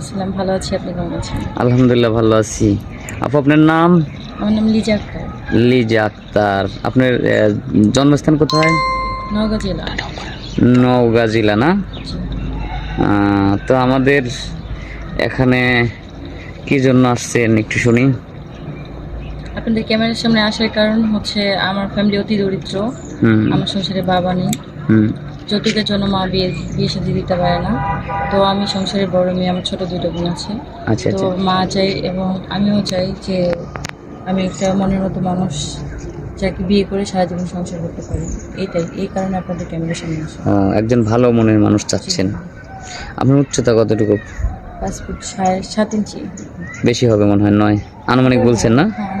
আসসালাম ভালো আছি আপনি কেমন আছেন? আলহামদুলিল্লাহ ভালো আছি। আপু আপনার নাম? আমার নাম লিজা আক্তার। লিজা আক্তার। আপনার জন্মস্থান কোথায়? নওগাঁ জেলা। নওগাঁ জেলা না? তো আমাদের এখানে কি জন্য আসছেন একটু শুনি। আপনাদের ক্যামেরার সামনে আসার কারণ হচ্ছে আমার ফ্যামিলি অতি দরিদ্র। আমার সংসারে বাবা নেই। যৌতুকের জন্য মা বিয়ে বিয়ে সাথে দিতে পারে না। তো আমি সংসারের বড় মেয়ে আমার ছোট দুটো বোন আছে। আচ্ছা তো আচ্ছা। মা চাই এবং আমিও চাই যে আমি একটা মনের মতো মানুষ যাকে বিয়ে করে সারা জীবন সংসার করতে পারি। এইটাই এই কারণে আপনাদের ক্যামেরার সামনে আসা একজন ভালো মনের মানুষ চাচ্ছেন। আপনার উচ্চতা কতটুকু? পাঁচ ফুট সাত ইঞ্চি। বেশি হবে মনে হয় নয়। আনুমানিক বলছেন না? হ্যাঁ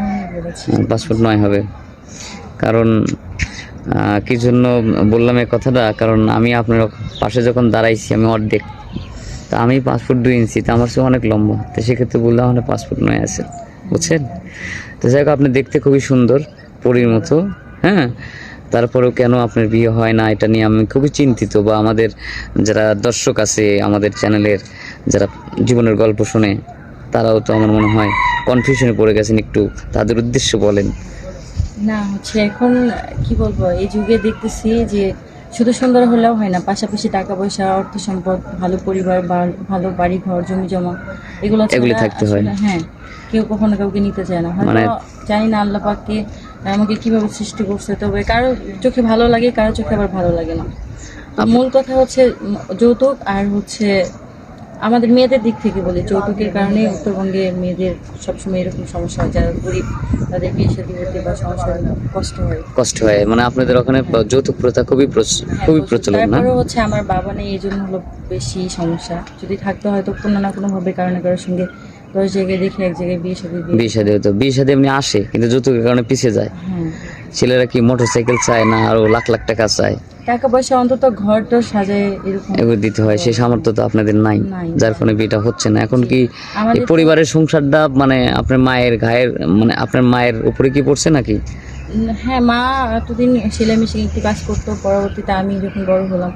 হ্যাঁ, পাঁচ ফুট নয় হবে। কারণ কি জন্য বললাম এই কথাটা? কারণ আমি আপনার পাশে যখন দাঁড়াইছি, আমি অর্ধেক। তা আমি পাঁচ ফুট দুই ইঞ্চি, তা আমার চেয়ে অনেক লম্বা। তো সেক্ষেত্রে বললাম আমার পাঁচ ফুট নয় আছে, বুঝছেন? তো যাই হোক, আপনি দেখতে খুবই সুন্দর, পরীর মতো হ্যাঁ? তারপরেও কেন আপনার বিয়ে হয় না, এটা নিয়ে আমি খুবই চিন্তিত, বা আমাদের যারা দর্শক আছে, আমাদের চ্যানেলের যারা জীবনের গল্প শুনে, তারাও তো আমার মনে হয় কনফিউশনে পড়ে গেছেন একটু, তাদের উদ্দেশ্য বলেন। না হচ্ছে এখন কি বলব এই যুগে দেখতেছি যে শুধু সুন্দর হলেও হয় না পাশাপাশি টাকা পয়সা অর্থ সম্পদ ভালো পরিবার ভালো বাড়ি ঘর জমি জমা এগুলো এগুলি থাকতে হয়। হ্যাঁ কেউ কখনো কাউকে নিতে চায় না হয়তো মানে- জানি না আল্লাহ পাককে আমাকে কীভাবে সৃষ্টি করছে তবে কারও চোখে ভালো লাগে কারও চোখে আবার ভালো লাগে না মূল কথা হচ্ছে যৌতুক আর হচ্ছে আমাদের মেয়েদের দিক থেকে বলি যৌতুকের কারণে উত্তরবঙ্গে মেয়েদের সবসময় এরকম সমস্যা হয় যারা গরিব তাদের বিয়ে সাথে করতে বা সমস্যা কষ্ট হয়। কষ্ট হয় মানে আপনাদের ওখানে যৌতুক প্রথা খুবই প্রচ- খুবই প্রচলন না? তারপরে হচ্ছে আমার বাবা নেই এই জন্য হলো বেশি সমস্যা। যদি থাকতো হয়তো কোনো না কোনো ভাবে কারণে কারোর সঙ্গে দশ জায়গায় দেখে এক জায়গায় বিয়ে দিয়ে বিয়ে সাথে হতো বিয়ে সাথে এমনি আসে কিন্তু যৌতুকের কারণে পিছিয়ে যায়। হ্যাঁ। ছেলেরা কি মোটর সাইকেল চায় না আরও লাখ লাখ টাকা চায়? টাকা পয়সা অন্তত ঘর টর সাজায় এরকম। এগুলো দিতে হয় সেই সামর্থ্য তো আপনাদের নাই। যার ফলে বিয়েটা হচ্ছে না। এখন কি এই পরিবারের সংসারটা মানে আপনার মায়ের গায়ের মানে আপনার মায়ের উপরে কি পড়ছে নাকি? হ্যাঁ মা এতদিন সেলাই মেশিন একটু কাজ করতো পরবর্তীতে আমি যখন বড় হলাম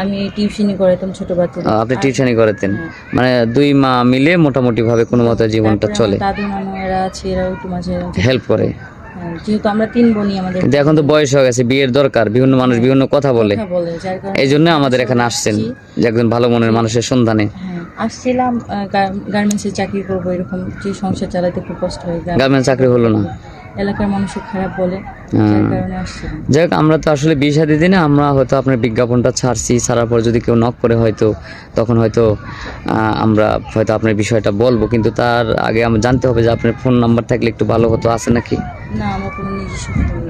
আমি টিউশনি করাতাম ছোট বাচ্চাদের আপনি টিউশনি করাতেন? হ্যাঁ। মানে দুই মা মিলে মোটামুটি ভাবে কোনো মতো জীবনটা চলে? দাদু নানু এরা আছে এরাও একটু মাঝে হেল্প করে। হ্যাঁ, যেহেতু আমরা তিন বোনই আমাদের এখন তো বয়স হয়ে গেছে বিয়ের দরকার বিভিন্ন মানুষ বিভিন্ন কথা বলে। এই জন্য আমাদের এখানে আসছেন যে একজন ভালো মনের মানুষের সন্ধানে। হ্যাঁ আসছিলাম গার্মেন্টসে চাকরি করব এরকম যে সংসার চালাতে খুব কষ্ট হয়ে যায় গার্মেন্ট চাকরি হলো না? এলাকার মানুষও খারাপ বলে। যার কারণে আসছিলাম যাই হোক আমরা তো আসলে বিয়ে শাদী দিনে আমরা হয়তো আপনার বিজ্ঞাপনটা ছাড়ছি ছাড়ার পর যদি কেউ নক করে হয়তো তখন হয়তো আমরা হয়তো আপনার বিষয়টা বলব কিন্তু তার আগে আমরা জানতে হবে যে আপনার ফোন নাম্বার থাকলে একটু ভালো হতো আছে নাকি? না আমার কোনো নিজস্ব ফোন